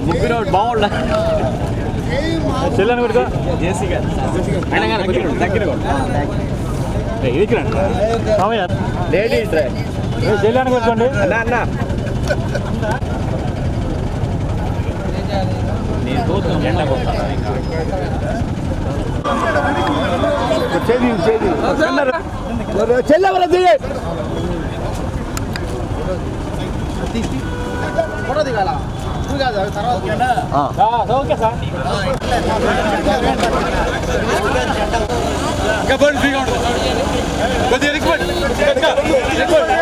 ముగ్గురు బాగుండ చెల్లెని కొడుకో జేసీ గారు అయినా కానీ కొంచెం దగ్గర లేడీస్ చెల్లెని కూర్చోండి. అన్న అన్న. చెల్లెవరా okay sir. Come on, bring on. Go there, Rickman. Rickman.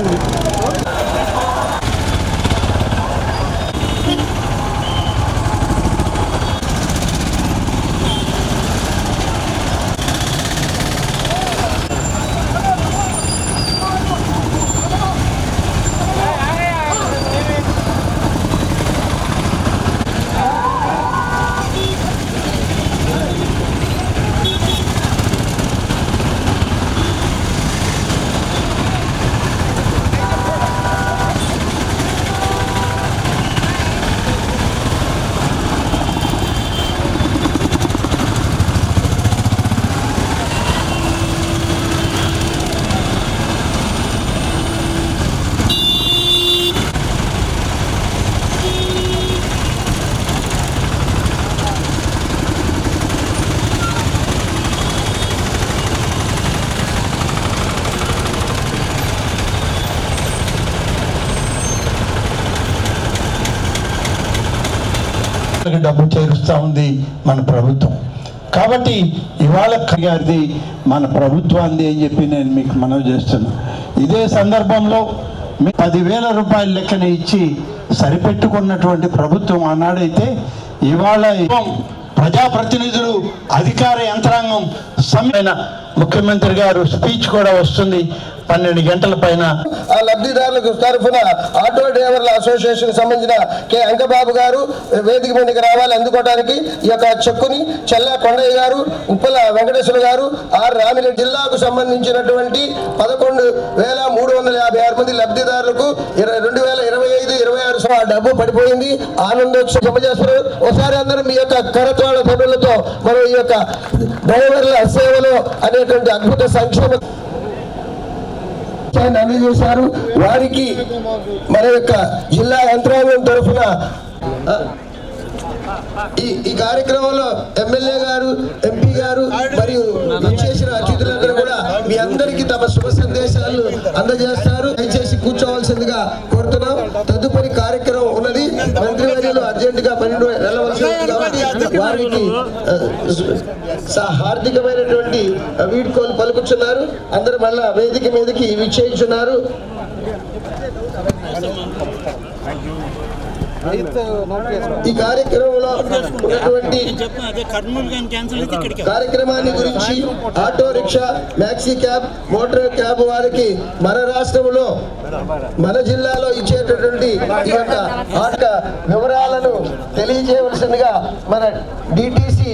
Thank you. వాళ్ళకి డబ్బు చేరుస్తూ ఉంది మన ప్రభుత్వం. కాబట్టి ఇవాళ గారిది మన ప్రభుత్వాన్ని అని చెప్పి నేను మీకు మనవి చేస్తున్నా. ఇదే సందర్భంలో మీ పదివేల రూపాయల లెక్కన ఇచ్చి సరిపెట్టుకున్నటువంటి ప్రభుత్వం ఆనాడైతే ఇవాళ ప్రజాప్రతినిధులు అధికార యంత్రాంగం సమ్మెన ముఖ్యమంత్రి గారు స్పీచ్ కూడా వస్తుంది పన్నెండు గంటల పైన. ఆ లబ్ధిదారులకు తరఫున ఆటో డ్రైవర్ల అసోసియేషన్ సంబంధించిన కె. అంకబాబు గారు వేదిక మీదకి రావాలి. అందుకోవడానికి ఈ యొక్క చెక్కుని చెల్ల కొండయ్య గారు ఉప్పల వెంకటేశ్వర గారు ఆర్ రామిరెడ్డి జిల్లాకు సంబంధించినటువంటి పదకొండు వేల మూడు వందల యాభై ఆరు మంది లబ్ధిదారులకు ఇరవై రెండు వేల ఇరవై ఆ డబ్బు పడిపోయింది. ఆనందోత్సవం జమ చేస్తారు. ఒకసారి అందరూ మీ యొక్క కరతాళ పనులతో మనం ఈ యొక్క డ్రైవర్ల సేవలో అనేటువంటి అద్భుత సంక్షేమ అందజేశారు వారికి మన యొక్క జిల్లా యంత్రాంగం తరఫున ఈ ఈ కార్యక్రమంలో ఎమ్మెల్యే గారు ఎంపీ గారు మరియు చేసిన అతిథులందరూ కూడా మీ అందరికీ తమ శుభ సందేశాలు అందజేస్తారు. దయచేసి కూర్చోవలసిందిగా కోరుతున్నాం. తదుపరి వారికి హార్దికమైనటువంటి వీడ్కోలు పలుకుతున్నారు అందరూ మళ్ళా వేదిక మీదకి విచ్చేయించున్నారు. ఈ కార్యక్రమంలో ఉన్నటువంటి కార్యక్రమాన్ని గురించి auto rickshaw maxi cab motor cab వారికి మన రాష్ట్రంలో మన జిల్లాలో ఇచ్చేటటువంటి ఈ యొక్క ఆట వివరాలను తెలియజేయవలసిందిగా మన డిటిసి